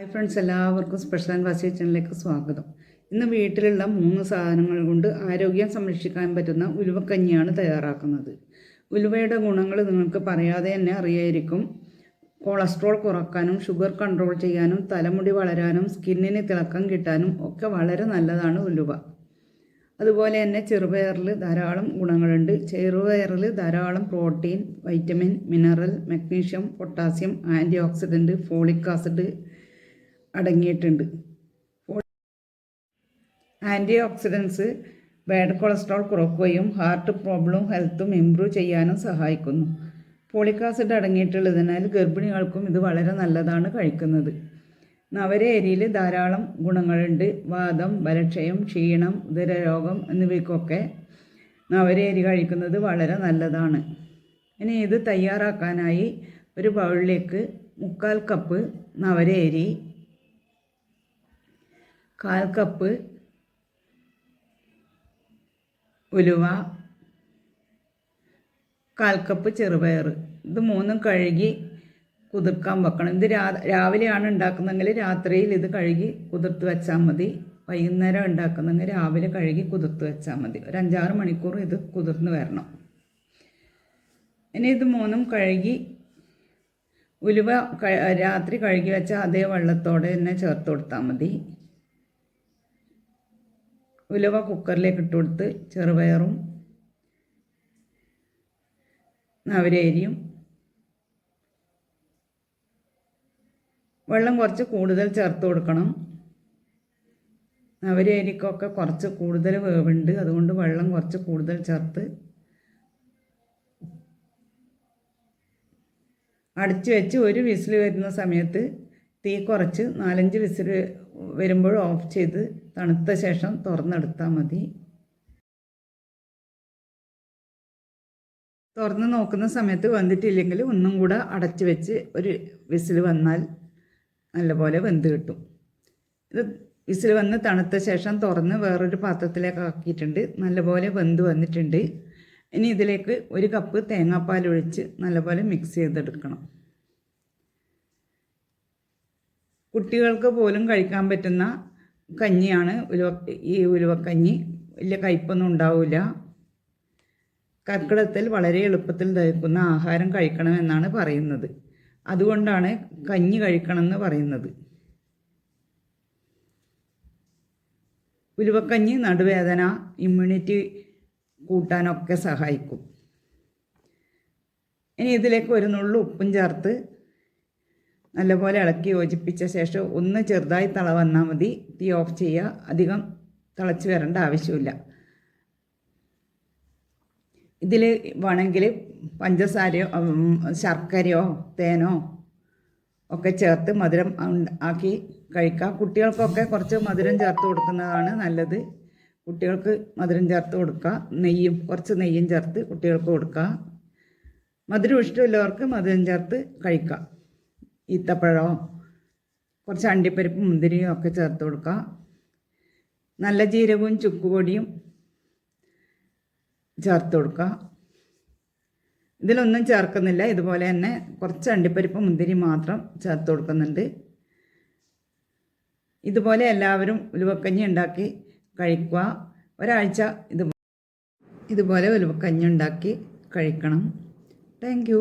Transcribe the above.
Hi friends എല്ലാവർക്കും special and class കിച്ചണിലേക്ക് സ്വാഗതം. ഇന്ന് വീട്ടിലുള്ള മൂന്ന് സാധനങ്ങൾ കൊണ്ട് ആരോഗ്യം സംരക്ഷിക്കാൻ പറ്റുന്ന ഉലുവക്കഞ്ഞിയാണ് തയ്യാറാക്കുന്നത്. ഉലുവയുടെ ഗുണങ്ങൾ നിങ്ങൾക്ക് പറയാതെ തന്നെ അറിയായിരിക്കും. കൊളസ്ട്രോൾ കുറക്കാനും ഷുഗർ കൺട്രോൾ ചെയ്യാനും തലമുടി വളരാനും സ്കിന്നിന് തിളക്കം കിട്ടാനും ഒക്കെ വളരെ നല്ലതാണ് ഉലുവ. അതുപോലെ തന്നെ ചെറുപയറിൽ ധാരാളം ഗുണങ്ങളുണ്ട്. ചെറുപയറിൽ ധാരാളം protein vitamin mineral magnesium potassium antioxidant folic acid അടങ്ങിയിട്ടുണ്ട്. ആന്റി ഓക്സിഡൻസ് ബാഡ് കൊളസ്ട്രോൾ കുറക്കുകയും ഹാർട്ട് പ്രോബ്ലം ഹെൽത്തും ഇംപ്രൂവ് ചെയ്യാനും സഹായിക്കുന്നു. ഫോളിക് ആസിഡ് അടങ്ങിയിട്ടുള്ളതിനാൽ ഗർഭിണികൾക്കും ഇത് വളരെ നല്ലതാണ് കഴിക്കുന്നത്. നവരേരിയിൽ ധാരാളം ഗുണങ്ങളുണ്ട്. വാദം ബലക്ഷയം ക്ഷീണം ഉദരരോഗം എന്നിവയ്ക്കൊക്കെ നവരേരി കഴിക്കുന്നത് വളരെ നല്ലതാണ്. ഇനി ഇത് തയ്യാറാക്കാനായി ഒരു ബൗളിലേക്ക് മുക്കാൽ കപ്പ് നവരേരി കാൽ കപ്പ് ഉലുവ കാൽ കപ്പ് ചെറുപയർ. ഇത് മൂന്നും കഴുകി കുതിർക്കാൻ വെക്കണം. ഇത് രാ രാവിലെയാണ് ഉണ്ടാക്കുന്നതെങ്കിൽ രാത്രിയിൽ ഇത് കഴുകി കുതിർത്ത് വെച്ചാൽ മതി. വൈകുന്നേരം ഉണ്ടാക്കുന്നെങ്കിൽ രാവിലെ കഴുകി കുതിർത്ത് വെച്ചാൽ മതി. ഒരു അഞ്ചാറ് മണിക്കൂർ ഇത് കുതിർന്ന് വരണം. ഇനി ഇത് മൂന്നും കഴുകി ഉലുവ രാത്രി കഴുകി വെച്ച അതേ വെള്ളത്തോടെ തന്നെ ചേർത്ത് കൊടുത്താൽ മതി. ഉലുവ കുക്കറിലേക്ക് ഇട്ട് കൊടുത്ത് ചെറുപയറും നവരേരിയും വെള്ളം കുറച്ച് കൂടുതൽ ചേർത്ത് കൊടുക്കണം. നവരേരിക്കൊക്കെ കുറച്ച് കൂടുതൽ വേവുണ്ട്. അതുകൊണ്ട് വെള്ളം കുറച്ച് കൂടുതൽ ചേർത്ത് അടച്ചു വെച്ച് ഒരു വിസിൽ വരുന്ന സമയത്ത് തീ കുറച്ച് നാലഞ്ച് വിസിൽ വരുമ്പോൾ ഓഫ് ചെയ്ത് തണുത്ത ശേഷം തുറന്നെടുത്താൽ മതി. തുറന്ന് നോക്കുന്ന സമയത്ത് വന്നിട്ടില്ലെങ്കിൽ ഒന്നും കൂടെ അടച്ചു വെച്ച് ഒരു വിസിൽ വന്നാൽ നല്ലപോലെ വെന്ത് കിട്ടും. ഇത് വിസിൽ വന്ന് തണുത്ത ശേഷം തുറന്ന് വേറൊരു പാത്രത്തിലേക്ക് ആക്കിയിട്ടുണ്ട്. നല്ലപോലെ വെന്ത് വന്നിട്ടുണ്ട്. ഇനി ഇതിലേക്ക് ഒരു കപ്പ് തേങ്ങാപ്പാൽ ഒഴിച്ച് നല്ലപോലെ മിക്സ് ചെയ്തെടുക്കണം. കുട്ടികൾക്ക് പോലും കഴിക്കാൻ പറ്റുന്ന കഞ്ഞിയാണ് ഉലുവ ഈ ഉലുവക്കഞ്ഞി. വലിയ കയ്പൊന്നും ഉണ്ടാവില്ല കർക്കിടത്തിൽ വളരെ എളുപ്പത്തിൽ ദഹിക്കുന്ന ആഹാരം കഴിക്കണമെന്നാണ് പറയുന്നത്. അതുകൊണ്ടാണ് കഞ്ഞി കഴിക്കണമെന്ന് പറയുന്നത്. ഉലുവക്കഞ്ഞി നടുവേദന ഇമ്മ്യൂണിറ്റി കൂട്ടാനൊക്കെ സഹായിക്കും. ഇനി ഇതിലേക്ക് ഒരു നുള്ളു ഉപ്പും ചേർത്ത് നല്ലപോലെ ഇളക്കി യോജിപ്പിച്ച ശേഷം ഒന്ന് ചെറുതായി തള വന്നാൽ മതി. തീ ഓഫ് ചെയ്യുക. അധികം തിളച്ച് വരേണ്ട ആവശ്യമില്ല. ഇതിൽ വേണമെങ്കിൽ പഞ്ചസാരയോ ശർക്കരയോ തേനോ ഒക്കെ ചേർത്ത് മധുരം ആക്കി കഴിക്കാം. കുട്ടികൾക്കൊക്കെ കുറച്ച് മധുരം ചേർത്ത് കൊടുക്കുന്നതാണ് നല്ലത്. കുട്ടികൾക്ക് മധുരം ചേർത്ത് കൊടുക്കുക നെയ്യും കുറച്ച് നെയ്യും ചേർത്ത് കുട്ടികൾക്ക് കൊടുക്കുക മധുരം ഇഷ്ടമില്ലവർക്ക് മധുരം ചേർത്ത് കഴിക്കാം. ഈത്തപ്പഴമോ കുറച്ച് അണ്ടിപ്പരിപ്പ് മുന്തിരിയും ഒക്കെ ചേർത്ത് കൊടുക്കുക നല്ല ജീരകവും ചുക്കുപൊടിയും ചേർത്ത് കൊടുക്കുക ഇതിലൊന്നും ചേർക്കുന്നില്ല. ഇതുപോലെ തന്നെ കുറച്ച് അണ്ടിപ്പരിപ്പ് മുന്തിരി മാത്രം ചേർത്ത് കൊടുക്കുന്നുണ്ട്. ഇതുപോലെ എല്ലാവരും ഉലുവക്കഞ്ഞി ഉണ്ടാക്കി കഴിക്കുക. ഒരാഴ്ച ഇത് ഇതുപോലെ ഉലുവക്കഞ്ഞി ഉണ്ടാക്കി കഴിക്കണം. താങ്ക്